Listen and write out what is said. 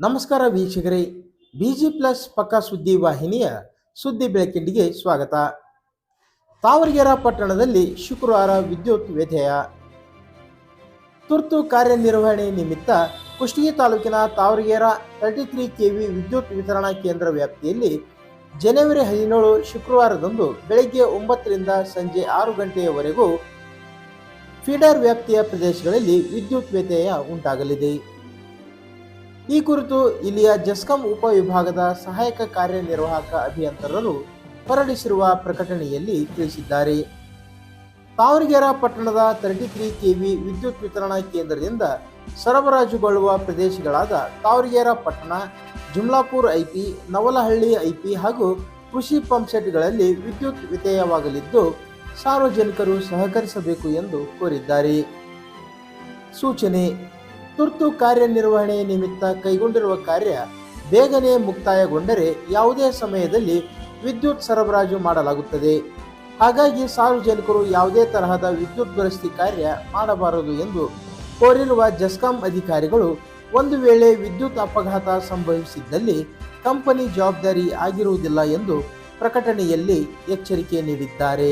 ನಮಸ್ಕಾರ ವೀಕ್ಷಕರೇ, busy plus ಪಕ್ಕ ಸುದ್ದಿ ವಾಹಿನಿಯ ಸುದ್ದಿ ಬೆಳಕಿಂಡಿಗೆ ಸ್ವಾಗತ. ತಾವರಗೆರೆ ಪಟ್ಟಣದಲ್ಲಿ ಶುಕ್ರವಾರ ವಿದ್ಯುತ್ ವ್ಯತ್ಯಯ. ತುರ್ತು ಕಾರ್ಯನಿರ್ವಹಣೆ ನಿಮಿತ್ತ ಕುಷ್ಟಗಿ ತಾಲೂಕಿನ ತಾವರಗೆರ ತರ್ಟಿ ತ್ರೀ ಕೆವಿ ವಿದ್ಯುತ್ ವಿತರಣಾ ಕೇಂದ್ರ ವ್ಯಾಪ್ತಿಯಲ್ಲಿ ಜನವರಿ ಹದಿನೇಳು ಶುಕ್ರವಾರದಂದು ಬೆಳಗ್ಗೆ ಒಂಬತ್ತರಿಂದ ಸಂಜೆ ಆರು ಗಂಟೆಯವರೆಗೂ ಫೀಡರ್ ವ್ಯಾಪ್ತಿಯ ಪ್ರದೇಶಗಳಲ್ಲಿ ವಿದ್ಯುತ್ ವ್ಯತ್ಯಯ ಉಂಟಾಗಲಿದೆ. ಈ ಕುರಿತು ಇಲ್ಲಿಯ ಜಸ್ಕಾಂ ಉಪವಿಭಾಗದ ಸಹಾಯಕ ಕಾರ್ಯನಿರ್ವಾಹಕ ಅಭಿಯಂತರರು ಹೊರಡಿಸಿರುವ ಪ್ರಕಟಣೆಯಲ್ಲಿ ತಿಳಿಸಿದ್ದಾರೆ. ತಾವರಗೆರ ಪಟ್ಟಣದ ತರ್ಟಿ ತ್ರೀ ಕೆವಿ ವಿದ್ಯುತ್ ವಿತರಣಾ ಕೇಂದ್ರದಿಂದ ಸರಬರಾಜುಗೊಳ್ಳುವ ಪ್ರದೇಶಗಳಾದ ತಾವರಗೆರ ಪಟ್ಟಣ, ಜುಮ್ಲಾಪುರ್ ಐಪಿ ನವಲಹಳ್ಳಿ ಐಪಿ ಹಾಗೂ ಕೃಷಿ ಪಂಪ್ಸೆಟ್ಗಳಲ್ಲಿ ವಿದ್ಯುತ್ ವ್ಯತ್ಯಯವಾಗಲಿದ್ದು ಸಾರ್ವಜನಿಕರು ಸಹಕರಿಸಬೇಕು ಎಂದು ಕೋರಿದ್ದಾರೆ. ಸೂಚನೆ ತುರ್ತು ಕಾರ್ಯನಿರ್ವಹಣೆ ನಿಮಿತ್ತ ಕೈಗೊಂಡಿರುವ ಕಾರ್ಯ ಬೇಗನೆ ಮುಕ್ತಾಯಗೊಂಡರೆ ಯಾವುದೇ ಸಮಯದಲ್ಲಿ ವಿದ್ಯುತ್ ಸರಬರಾಜು ಮಾಡಲಾಗುತ್ತದೆ. ಹಾಗಾಗಿ ಸಾರ್ವಜನಿಕರು ಯಾವುದೇ ತರಹದ ವಿದ್ಯುತ್ ದುರಸ್ತಿ ಕಾರ್ಯ ಮಾಡಬಾರದು ಎಂದು ಕೋರಿರುವ ಜಸ್ಕಾಂ ಅಧಿಕಾರಿಗಳು ಒಂದು ವೇಳೆ ವಿದ್ಯುತ್ ಅಪಘಾತ ಸಂಭವಿಸಿದ್ದಲ್ಲಿ ಕಂಪನಿ ಜವಾಬ್ದಾರಿ ಆಗಿರುವುದಿಲ್ಲ ಎಂದು ಪ್ರಕಟಣೆಯಲ್ಲಿ ಎಚ್ಚರಿಕೆ ನೀಡಿದ್ದಾರೆ.